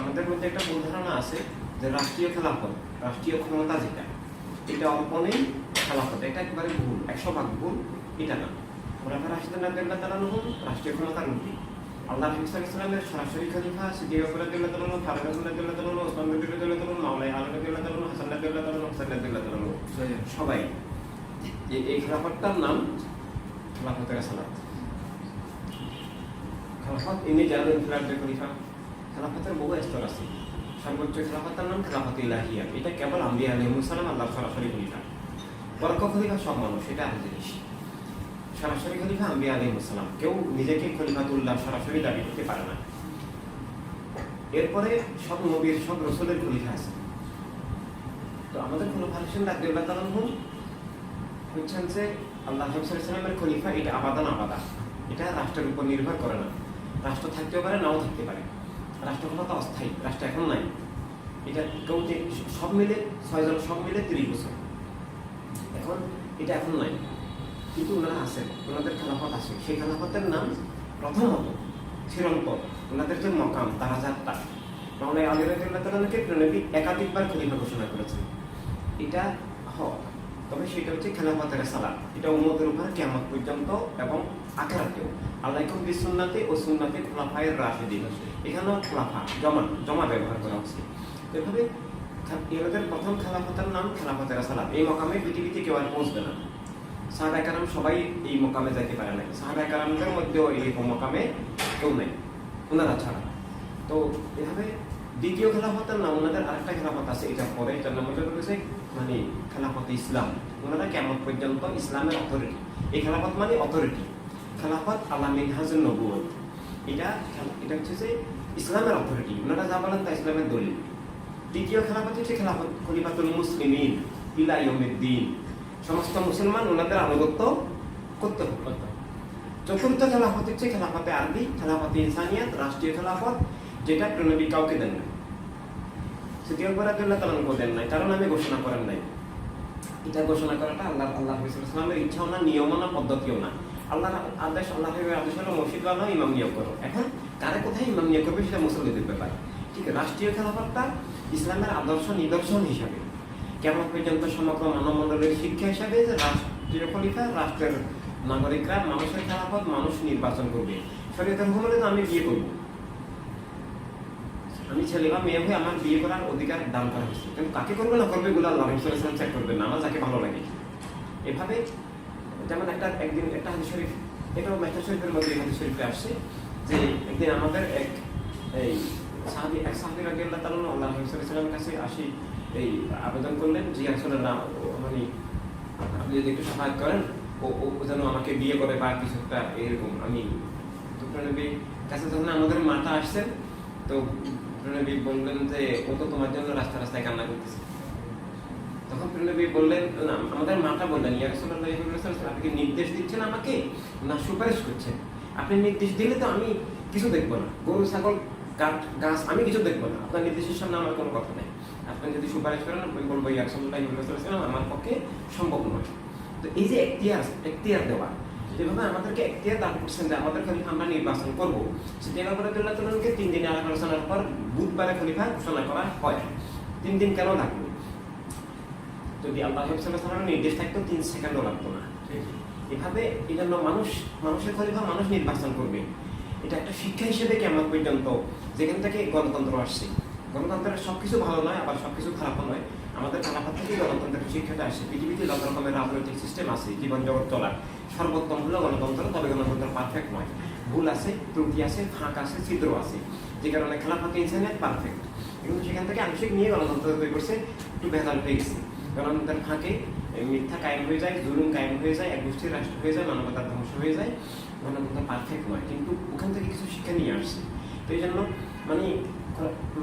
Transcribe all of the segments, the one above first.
আমাদের মধ্যে একটা ভুল ধারণা আছে যে রাষ্ট্রীয় খেলাফত, রাষ্ট্রীয় ক্ষমতা যেটা, এটা অল্পনেই খেলাফত, এটা একেবারে ভুল, একশো ভাগ ভুল, এটা না। ওরা রাশিদ রাদিয়াল্লাহু তাআলা আনহু রাষ্ট্রীয় ক্ষমতার রূপী আল্লাহ সরাসরি খলিফা, সিদ্দিক আকবর তাআলা আনহু ফারুক রাদিয়াল্লাহু তাআলা আনহু ওসমান রাদিয়াল্লাহু তাআলা আনহু মাওলাই আলী রাদিয়াল্লাহু তাআলা আনহু হাসান সবাই। এই- খেলাফতটার নাম খেলাফতের সালাত। খেলাফত ইনি জানেন খলিফা। খেলাফতের বহু স্তর আছে। সর্বোচ্চ খেলাফতের নাম খেলাফত ইলাহিয়া। এটা কেবল আম্বিয়া আলাইহিস সালাম আল্লাহ সরাসরি খলিফা। বরক খলিফা? সব মানুষ। এটা আলাদা জিনিস। সরাসরি খলিফা আম্বিয়া আলাইহিস সালাম। কেউ নিজেকে খলিফাতুল্লাহ সরাসরি দাবি করতে পারে না। এরপরে সব নবীর, সব রসুলের খলিফা আছে। তো আমাদের খলিফা হোসেন রাদিয়াল্লাহু তাআলা আনহু হচ্ছেন যে আল্লাহ সাল্লামের খলিফা এটা আবাদান আবাদা। এটা রাষ্ট্রের উপর নির্ভর করে না। রাষ্ট্র থাকতেও পারে, নাও থাকতে পারে। রাষ্ট্র ক্ষমতা অস্থায়ী, রাষ্ট্র এখন নাই। এটা কেউ যে সব মিলে ছয়জন সব মিলে তিরিশ বছর। এখন এটা এখন নাই। কিন্তু ওনারা আছেন, ওনাদের খেলাফত আছে। সেই খেলাফতের নাম প্রথমত চিরন্তন ওনাদের যে মকাম, তারা যাত্রা তাহলে আলী একাধিকবার খলিফা ঘোষণা করেছেন। এটা হক। তবে সেটা হচ্ছে খেলাফতের সালাত এটা উম্মতের উপর কেমন পর্যন্ত এবং আখেরাতেও। আল্লাহকুম বিসুন্নাতে ও সুন্নাতে খোলাফায়ের রাশিদিন। এখানেও খোলাফা, জমা জমা ব্যবহার করা হচ্ছে। এভাবে ইরাদের প্রথম খেলাফতের নাম খেলাফতের সালাত এই মকামে পৃথিবীতে কেউ আর পৌঁছবে না। সাহাবা কারাম সবাই এই মকামে যাইতে পারে না সাহাবা কারামদের মধ্যেও এই মকামে কেউ নেই, ওনারা ছাড়া। তো এভাবে দ্বিতীয় খেলাফতের নাম, ওনাদের আরেকটা খেলাফত আছে এটা পরে এটার নাম হচ্ছে মানে খেলাফত ইসলাম। ওনারা কেমন পর্যন্ত ইসলামের অথরিটি এই খেলাফত মানে অথরিটি খেলাফত আল্লাহ মিনহাজুল নবুয়ত এটা এটা হচ্ছে যে ইসলামের অথরিটি ওনারা যা বলেন তা ইসলামের দলিল। দ্বিতীয় খেলাফত হচ্ছে খেলাফত খলিফাতুল মুসলিমিন ইলা ইয়মিদ্দিন সমস্ত মুসলমান ওনাদের আনুগত্য করতে হবে। চতুর্থ খেলাফত হচ্ছে খেলাফতে আরবি খেলাফতে ইনসানিয়াত রাষ্ট্রীয় খেলাফত যেটা প্রণবী কাউকে দেন না। রাদিয়াল্লাহু তাআলা আনহু দেন নাই, কারণ আমি ঘোষণা করেন নাই। এটা ঘোষণা করাটা আল্লাহ আল্লাহ ইসলামের ইচ্ছাও না, নিয়মও না, পদ্ধতিও না। আল্লাহ আদেশ আল্লাহ আদেশ হলো মসজিদ বানাও, ইমাম নিয়োগ করো। এখন কারে কোথায় ইমাম নিয়োগ করবে সেটা মুসল্লিদের ব্যাপার। ঠিক রাষ্ট্রীয় খেলাফতটা ইসলামের আদর্শ নিদর্শন হিসাবে। কেমন পর্যন্ত সমগ্র মানবমণ্ডলের শিক্ষা হিসাবে যে রাষ্ট্রীয় খলিফা, রাষ্ট্রের নাগরিকরা মানুষের খেলাফত, মানুষ নির্বাচন করবে। শরীয়তের হুকুমে তো আমি বিয়ে করব। আমি ছেলে বা মেয়ে হয়ে আমার বিয়ে করার অধিকার দান করা হয়েছে কিন্তু কাকে করবে না করবে এগুলো আল্লাহ ইসলাম চেক করবে না আমার যাকে ভালো লাগে। এভাবে যেমন একটা একদিন একটা হাদিস শরীফ এটাও মেহতা শরীফের মধ্যে হাদিস শরীফে আসছে যে একদিন আমাদের এক এই সাহাবি, এক সাহাবি রাজি আল্লাহ তালন আল্লাহ ইসলামের কাছে আসি, এই আবেদন করলেন যে আসলে না ও- মানে আপনি যদি একটু সাহায্য করেন, ও ও যেন আমাকে বিয়ে করে বা কিছু একটা এরকম। আমি কাছে যখন আমাদের মাটা আসছেন, তো প্রণবী বললেন যে, ও তো তোমার জন্য রাস্তা রাস্তায় কান্না করতেছে। তখন প্রণবী বললেন, না, আমাদের মাটা বললেন, ইয়া রাসূলুল্লাহ সাল্লাল্লাহু আপনি নির্দেশ দিচ্ছেন আমাকে? না, সুপারিশ করছেন। আপনি নির্দেশ দিলে তো আমি কিছু দেখব না। গরু, ছাগল, কাঠ, গাছ, আমি কিছু দেখব না। আপনার নির্দেশের সামনে আমার কোনো কথা নেই। আপনি যদি সুপারিশ করেন, আমি বলব, ইয়া রাসূলুল্লাহ সাল্লাল্লাহু আমার পক্ষে সম্ভব নয়। তো এই যে এখতিয়ার এখতিয়ার দেওয়া যেভাবে আমাদেরকে এখতিয়ার দান করছেন যে আমাদের খলিফা আমরা নির্বাচন করব। সেটি আবরদুল্লাহ তালকে তিন দিনে আলোচনার পর বুধবারে খলিফা ঘোষণা করা হয়। তিন দিন কেন লাগবে? যদি আল্লাহ সাল্লামের নির্দেশ থাকতো, তিন সেকেন্ডও লাগতো না। এভাবে এই জন্য মানুষ, মানুষের খলিফা মানুষ নির্বাচন করবে। এটা একটা শিক্ষা হিসেবে কেমন পর্যন্ত যেখান থেকে গণতন্ত্র আসছে। গণতন্ত্রের সবকিছু ভালো নয়, আবার সবকিছু খারাপও নয়। আমাদের খেলাফত থেকে গণতন্ত্রের শিক্ষাটা আসছে পৃথিবীতে যত রকমের রাজনৈতিক সিস্টেম আছে জীবন জগৎ চলার সর্বোত্তম হলো গণতন্ত্র, তবে গণতন্ত্র পারফেক্ট নয়। ভুল আছে, ত্রুটি আছে, ফাঁক আছে, ছিদ্র আছে। যে কারণে খেলাফত ইনসানিয়াত পারফেক্ট কিন্তু সেখান থেকে আংশিক নিয়ে গণতন্ত্র তৈরি করছে, একটু ভেজাল হয়ে গেছে। গণতন্ত্রের ফাঁকে মিথ্যা কায়েম হয়ে যায়, জুলুম কায়েম হয়ে যায় এক গোষ্ঠীর রাষ্ট্র হয়ে যায়, মানবতার ধ্বংস হয়ে যায়। গণতন্ত্র পারফেক্ট নয়, কিন্তু ওখান থেকে কিছু শিক্ষা নিয়ে আসছে। তো এই জন্য মানে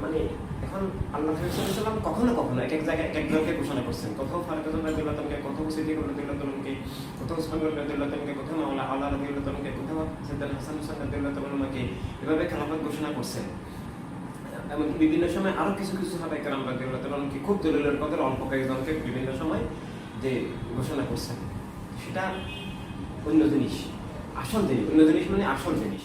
মানে এখন আল্লাহ সাল্লাম কখনো কখনো এক এক জায়গায় এক এক জনকে ঘোষণা করছেন। কোথাও ফারুক রাদিউল্লাহকে কোথাও সিদ্দিক রাদিউল্লাহকে কোথাও উসমান রাদিউল্লাহকে কোথাও মাওলা আল্লাহ রাদিউল্লাহকে কোথাও সিদ্দাল হাসান হুসাইন রাদিউল্লাহকে এভাবে খেলাফত ঘোষণা করছেন। এমনকি বিভিন্ন সময় আরও কিছু কিছু সাহাবাই কালাম রাদিউল্লাহকে খুব দলিলের পথে অল্প কয়েকজনকে বিভিন্ন সময় যে ঘোষণা করছেন। সেটা অন্য জিনিস। আসল জিনিস, অন্য জিনিস মানে আসল জিনিস।